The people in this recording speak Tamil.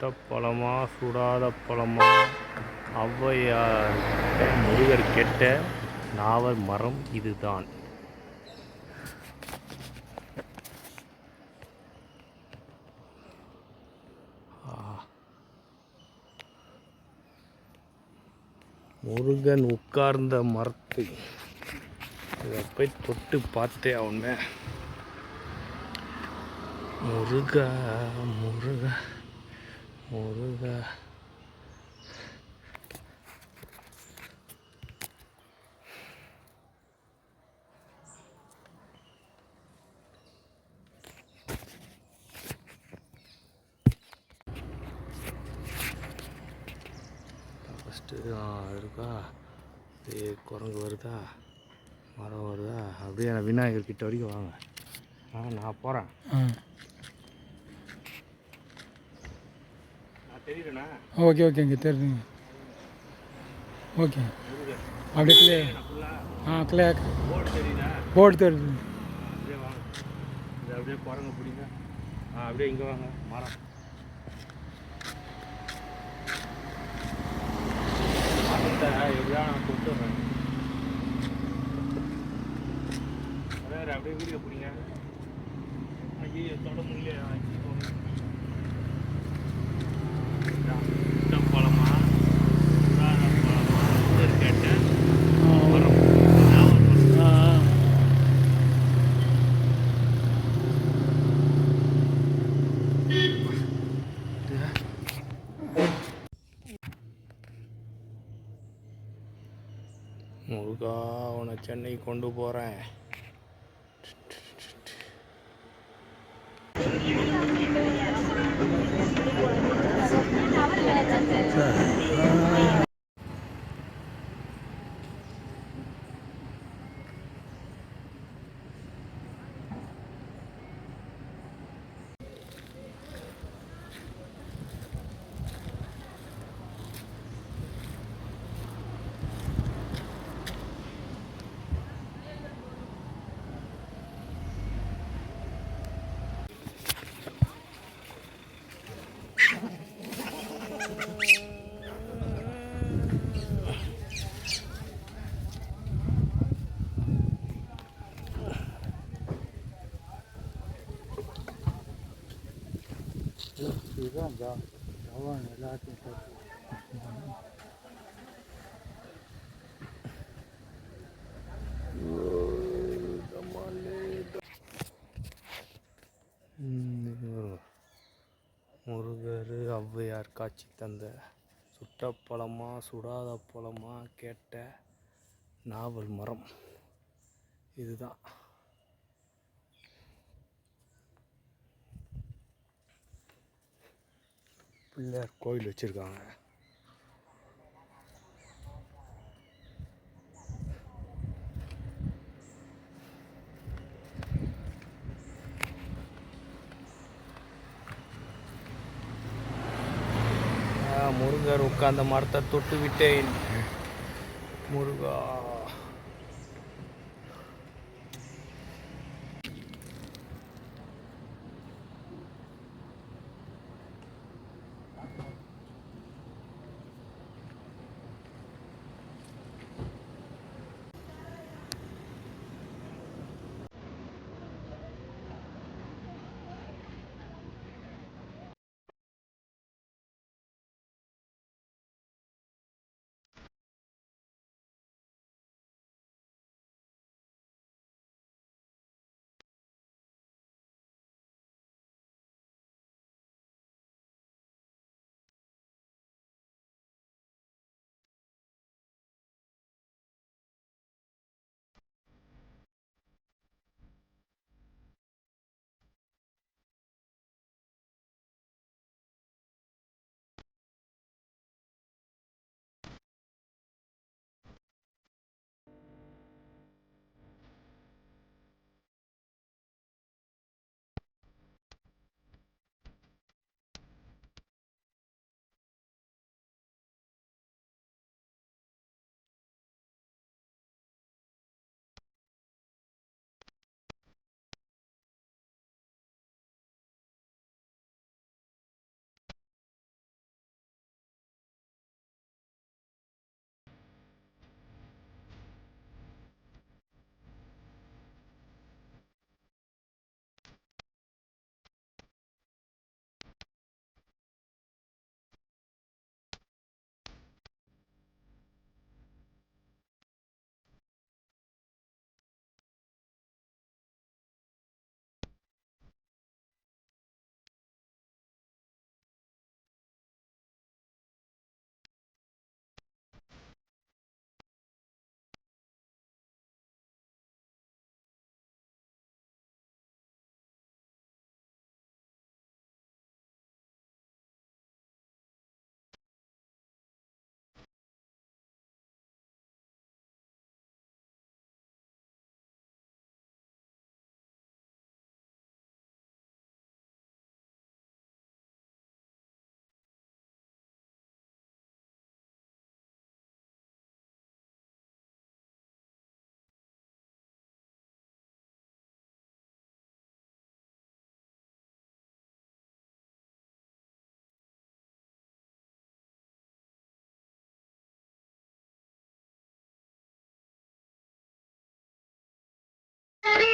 சுட்ட பழமா சுடாத பழமா? ஔவையார் முருகர் கெட்ட நாவல் மரம் இதுதான். முருகன் உட்கார்ந்த மரத்தை இதை போய் தொட்டு பார்த்தே அவன் முருகா முருகா. முருகா. ஃபஸ்ட்டு இருக்கா? குரங்கு வருதா? மரம் வருதா? அப்படியே நான் விநாயகர் கிட்ட வரைக்கும் வாங்க. ஆ நான் போகிறேன் ஆ நான் தெரியுறேண்ணா ஓகே ஓகேங்க தெரியுங்க ஓகே. அப்படியே கிளியர் ஆ கிளியர் போர்டு தெரியுதா? அப்படியே வாங்க. அப்படியே குரங்கு பிடிங்க. ஆ அப்படியே இங்கே வாங்க மரம். மரத்தை எப்படியா நான் கொண்டு வரேன். அப்படியே வீடியோ பிடிங்க. ஐயோ தொட முடியல ஐயோ. இதான், இந்த பழமா சுடாத பழமா முருகர் கேட்ட மரம் நாவல் மரம். ஆ ஆ முருகா உன்னை சென்னை கொண்டு போகிறேன் இதுதான் ஜவான் எல்லாத்தையும் முருகர் ஔவையார் காட்சி தந்த சுட்ட பழமா சுடாத பழமா கேட்ட நாவல் மரம். இதுதான். பிள்ளையார் கோயில் வச்சுருக்காங்க. முருகர் உட்கார்ந்த மரத்தை தொட்டு விட்டேன் முருகா.